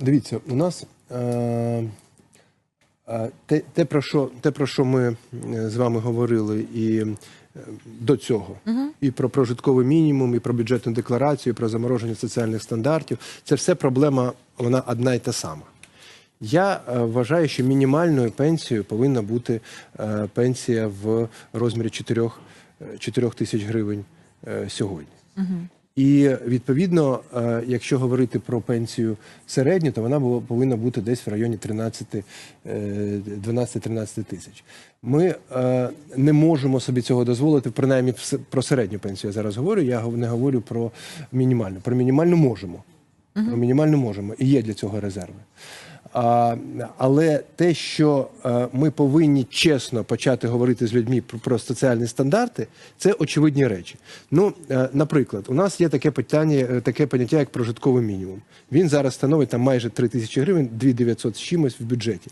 дивіться, у нас е, е, те, те, про що, те, про що ми е, з вами говорили і до цього, і про прожитковий мінімум, і про бюджетну декларацію, і про замороження соціальних стандартів, це все проблема, вона одна і та сама. Я вважаю, що мінімальною пенсією повинна бути пенсія в розмірі 4, 4 тисяч гривень сьогодні. І відповідно, е, якщо говорити про пенсію середню, то вона була, повинна бути десь в районі 13, е, 12-13 тисяч. Ми е, не можемо собі цього дозволити, принаймні про середню пенсію я зараз говорю. Я не говорю про мінімальну. Про мінімальну можемо. Про мінімальну можемо. І є для цього резерви. Але те, що е, ми повинні чесно почати говорити з людьми про, соціальні стандарти, це очевидні речі. Ну, е, наприклад, у нас є таке питання, е, таке поняття, як прожитковий мінімум. Він зараз становить там майже 3 тисячі гривень, 2 900 з чимось в бюджеті.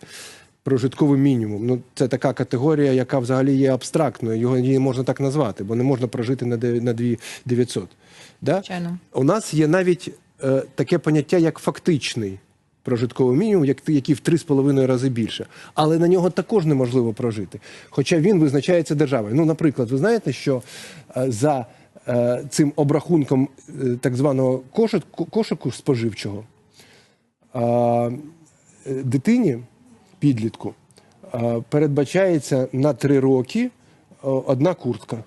Прожитковий мінімум. Ну, це така категорія, яка взагалі є абстрактною. Його її можна так назвати, бо не можна прожити на 9 на 2 900. Да? Звичайно. У нас є навіть е, таке поняття, як фактичний прожитковий мінімум, як, який в 3,5 рази більше. Але на нього також неможливо прожити. Хоча він визначається державою. Ну, наприклад, ви знаєте, що е, за е, цим обрахунком е, так званого кошику, кошику споживчого дитині, підлітку, передбачається на 3 роки одна куртка.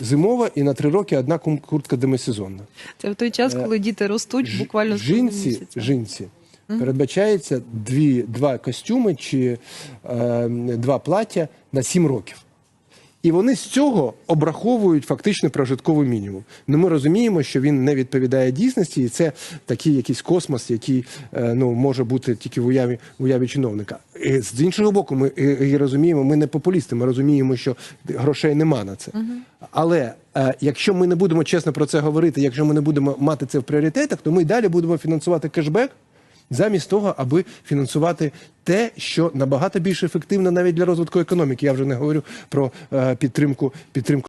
Зимова і на три роки одна куртка демисезонна. Це в той час, коли діти ростуть буквально жінці, жінці передбачається дві, два костюми чи е, два плаття на сім років. І вони з цього обраховують фактично прожитковий мінімум. Ну ми розуміємо, що він не відповідає дійсності, і це такий якийсь космос, який е, ну може бути тільки в уяві в уяві чиновника. І з іншого боку, ми і, і розуміємо, ми не популісти. Ми розуміємо, що грошей нема на це. Але е, якщо ми не будемо чесно про це говорити, якщо ми не будемо мати це в пріоритетах, то ми далі будемо фінансувати кешбек. Замість того, аби фінансувати те, що набагато більш ефективно навіть для розвитку економіки. Я вже не говорю про е, підтримку підтримку.